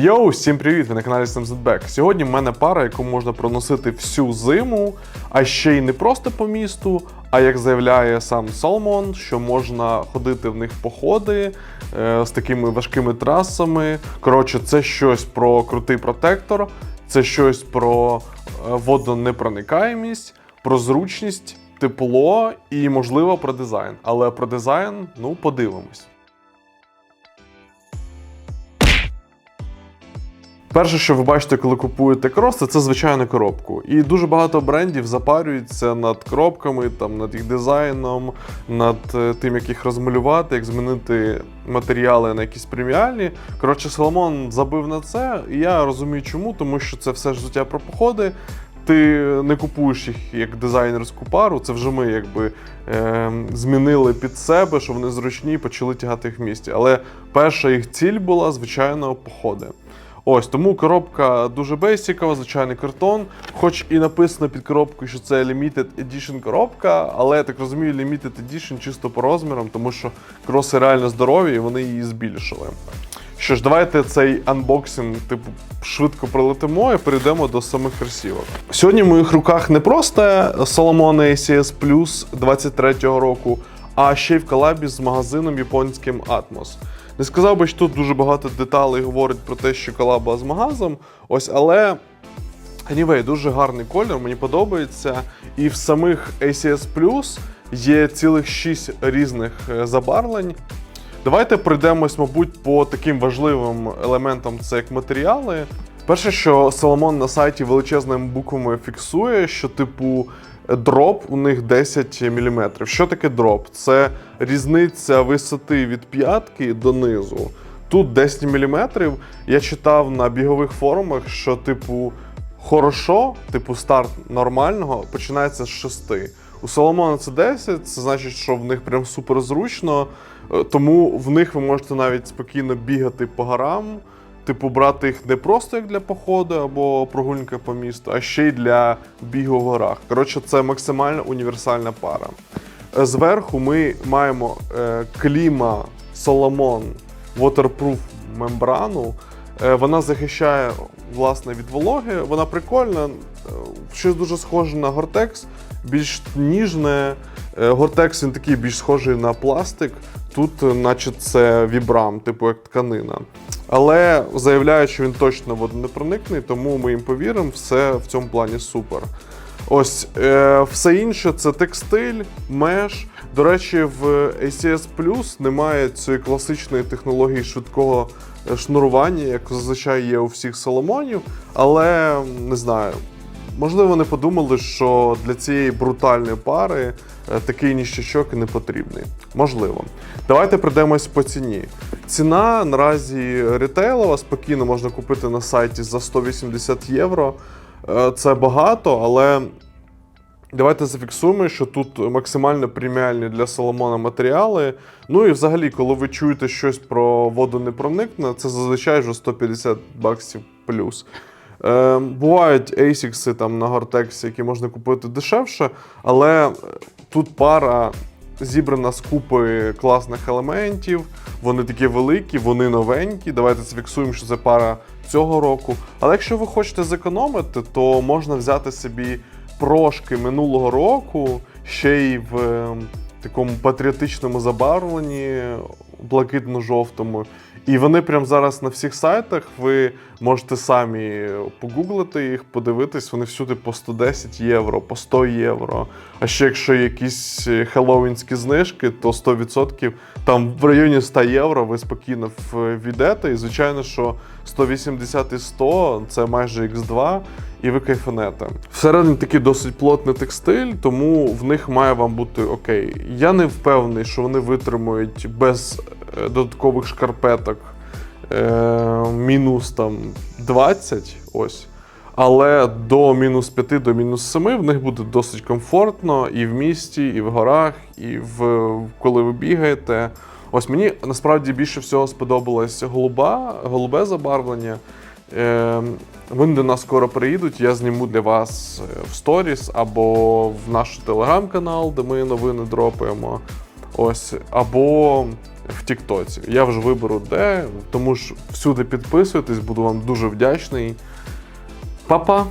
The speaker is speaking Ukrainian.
Йоу, всім привіт! Ви на каналі SamZBack. Сьогодні в мене пара, яку можна проносити всю зиму, а ще й не просто по місту, а як заявляє сам Solomon, що можна ходити в них походи е, з такими важкими трасами. Коротше, це щось про крутий протектор, це щось про е, водонепроникаємість, про зручність, тепло і, можливо, про дизайн. Але про дизайн, ну, подивимось. Перше, що ви бачите, коли купуєте крос, це, звичайну коробку. І дуже багато брендів запарюються над коробками, там, над їх дизайном, над е, тим, як їх розмалювати, як змінити матеріали на якісь преміальні. Коротше, Соломон забив на це, і я розумію, чому, тому що це все ж життя про походи. Ти не купуєш їх як дизайнерську пару, це вже ми якби е, змінили під себе, що вони зручні і почали тягати їх в місті. Але перша їх ціль була, звичайно, походи. Ось тому коробка дуже бейсікова, звичайний картон. Хоч і написано під коробкою, що це Limited Edition коробка, але я так розумію, Limited Edition чисто по розмірам, тому що кроси реально здорові і вони її збільшили. Що ж, давайте цей анбоксинг, типу, швидко пролетимо і перейдемо до самих кросівок. Сьогодні в моїх руках не просто Solomon ACS Plus 23-го року, а ще й в колабі з магазином японським Atmos. Не сказав би, що тут дуже багато деталей говорить про те, що колаба з магазом. Ось, але anyway, дуже гарний колір, мені подобається. І в самих ACS Plus є цілих 6 різних е, забарвлень. Давайте пройдемось, мабуть, по таким важливим елементам, це як матеріали. Перше, що Solomon на сайті величезними буквами фіксує, що типу дроп у них 10 мм. Що таке дроп? Це різниця висоти від п'ятки до низу. Тут 10 мм. Я читав на бігових форумах, що, типу, хорошо, типу, старт нормального починається з 6. У Соломона це 10, це значить, що в них прям супер зручно. Е, Тому в них ви можете навіть спокійно бігати по горам. Типу, брати їх не просто як для походу або прогулянки по місту, а ще й для бігу в горах. Коротше, це максимально універсальна пара. Е, Зверху ми маємо е, кліма Solomon Waterproof мембрану. Е, Вона захищає власне від вологи. Вона прикольна, щось дуже схоже на Гортекс, більш ніжне. Гортекс він такий більш схожий на пластик. Тут, наче це вібрам, типу як тканина. Але заявляють, що він точно водонепроникний, тому ми їм повіримо, все в цьому плані супер. Ось е, все інше це текстиль, меш. До речі, в ACS Plus немає цієї класичної технології швидкого е, шнурування, як зазвичай є у всіх соломонів. Але не знаю, можливо, не подумали, що для цієї брутальної пари е, такий ніщачок і не потрібний. Можливо. Давайте пройдемось по ціні. Ціна наразі ретейлова, спокійно можна купити на сайті за 180 євро. Е, Це багато, але давайте зафіксуємо, що тут максимально преміальні для Соломона матеріали. Ну і взагалі, коли ви чуєте щось про воду непроникне, це зазвичай вже 150 баксів плюс. Е, бувають ASICS там на Gore-Tex, які можна купити дешевше, але тут пара зібрана з купи класних елементів. Вони такі великі, вони новенькі. Давайте зафіксуємо, що це пара цього року. Але якщо ви хочете зекономити, то можна взяти собі прошки минулого року, ще й в е, такому патріотичному забарвленні, блакитно-жовтому. І вони прямо зараз на всіх сайтах. Ви можете самі погуглити їх, подивитись, вони всюди по 110 євро, по 100 євро. А ще якщо якісь хеллоуінські знижки, то 100% там в районі 100 євро ви спокійно війдете. І звичайно, що 180 і 100 це майже X2, і ви кайфанете. Всередині такий досить плотний текстиль, тому в них має вам бути окей. Я не впевнений, що вони витримують без е, додаткових шкарпеток е, мінус там 20. Ось. Але до мінус 5 до мінус 7 в них буде досить комфортно і в місті, і в горах, і в коли ви бігаєте. Ось мені насправді більше всього сподобалось голуба, голубе забарвлення. Е, вони до нас скоро приїдуть. Я зніму для вас е, в сторіс або в наш телеграм-канал, де ми новини дропаємо. Ось, або Тіктоці. Я вже виберу де, тому ж всюди підписуйтесь, буду вам дуже вдячний. Па-па!